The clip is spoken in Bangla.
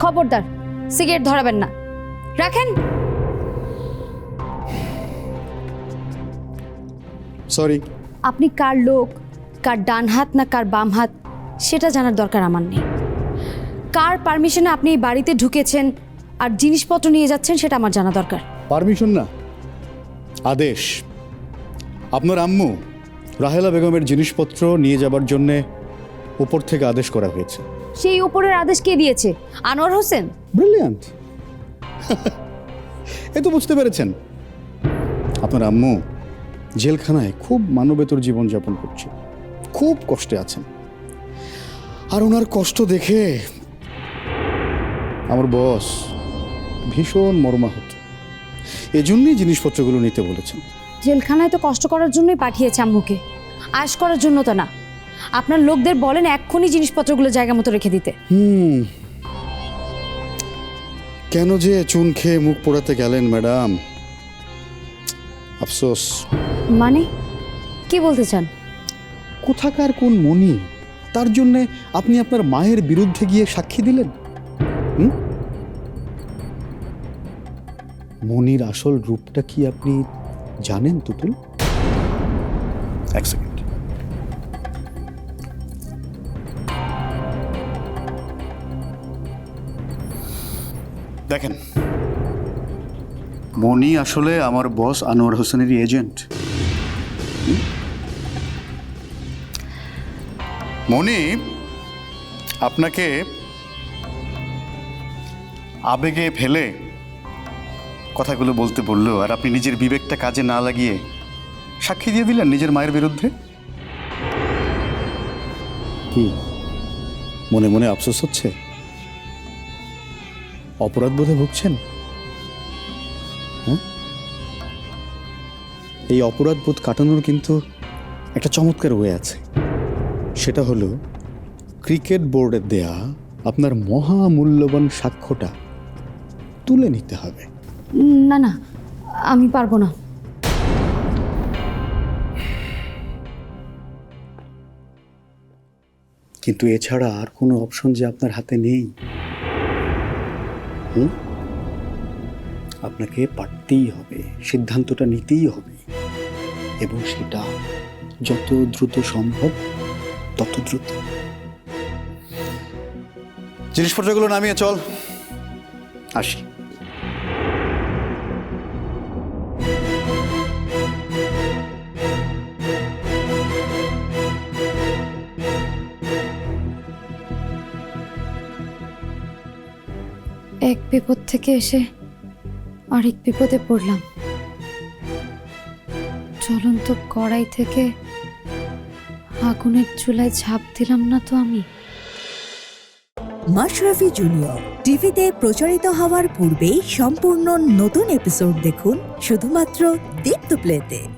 খবরদার সিগারেট ধরাবেন না। রাখেন। সরি আপনি কার লোক কার ডান হাত না কার বাম হাত সেটা জানার দরকার আমার নেই। কার পারমিশনে আপনি এই বাড়িতে ঢুকেছেন আর জিনিসপত্র নিয়ে যাচ্ছেন সেটা আমার জানা দরকার। পারমিশন না। আদেশ। আপনার আম্মু রাহেলা বেগমের জিনিসপত্র নিয়ে যাবার জন্যে উপর থেকে আদেশ করা হয়েছে। সেই উপরের আদেশ কে দিয়েছে? আনোয়ার হোসেন। ব্রিলিয়ান্ট। এ তো বুঝতে পেরেছেন। আপনার আম্মু জেলখানায় খুব মানবেতর জীবনযাপন করছে। খুব কষ্টে আছেন। আর ওনার কষ্ট দেখে আমার বস ভীষণ মর্মাহত। এজন্যই জিনিসপত্রগুলো নিতে বলেছেন। জেলখানায় তো কষ্ট করার জন্যই পাঠিয়েছে আম্মুকে। আশ করার জন্য তো না। আপনার লোকদের বলেন এক্ষুনি জিনিসপত্রগুলো জায়গা মতো রেখে দিতে। হুম। কেন যে চুন খেয়ে মুখ পোড়াতে গেলেন ম্যাডাম? আফসোস। মানে? কি বলতে চান? কোথাকার কোন মণি? তার জন্যে আপনি আপনার মায়ের বিরুদ্ধে গিয়ে সাক্ষী দিলেন? হুম? মনির আসল রূপটা কি আপনি জানেন তুতুল? এক সেকেন্ড দেখেন, মনি আসলে আমার বস আনোয়ার হোসেনেরই এজেন্ট মনি, আপনাকে আবেগে ফেলে কথাগুলো বলতে বলল, আর আপনি নিজের বিবেকটা কাজে না লাগিয়ে সাক্ষী দিয়ে দিলেন নিজের মায়ের বিরুদ্ধে? কি? মনে মনে আফসোস হচ্ছে? অপরাধ বোধে ভুগছেন? হ্যাঁ এই অপরাধ বোধ কাটানোর কিন্তু একটা চমৎকার ওয়ে আছে। সেটা হলো ক্রিকেট বোর্ডের দেয়া আপনার মহামূল্যবান সাক্ষ্যটা তুলে নিতে হবে। না না আমি পারব না। কিন্তু এছাড়া আর কোনো অপশন যে আপনার হাতে নেই। হুম? আপনাকে পারতেই হবে সিদ্ধান্তটা নিতেই হবে। এবং সেটা যত দ্রুত সম্ভব তত দ্রুত। জিনিসপত্রগুলো নামিয়ে চল। আসি। এক বিপদ থেকে এসে আরেক বিপদে পড়লাম। জ্বলন্ত কড়াই থেকে আগুনের চুলায় ঝাঁপ দিলাম না তো আমি? মাশরাফি জুনিয়র, টিভিতে প্রচারিত হওয়ার পূর্বেই সম্পূর্ণ নতুন এপিসোড দেখুন শুধুমাত্র দীপ্ত প্লেতে।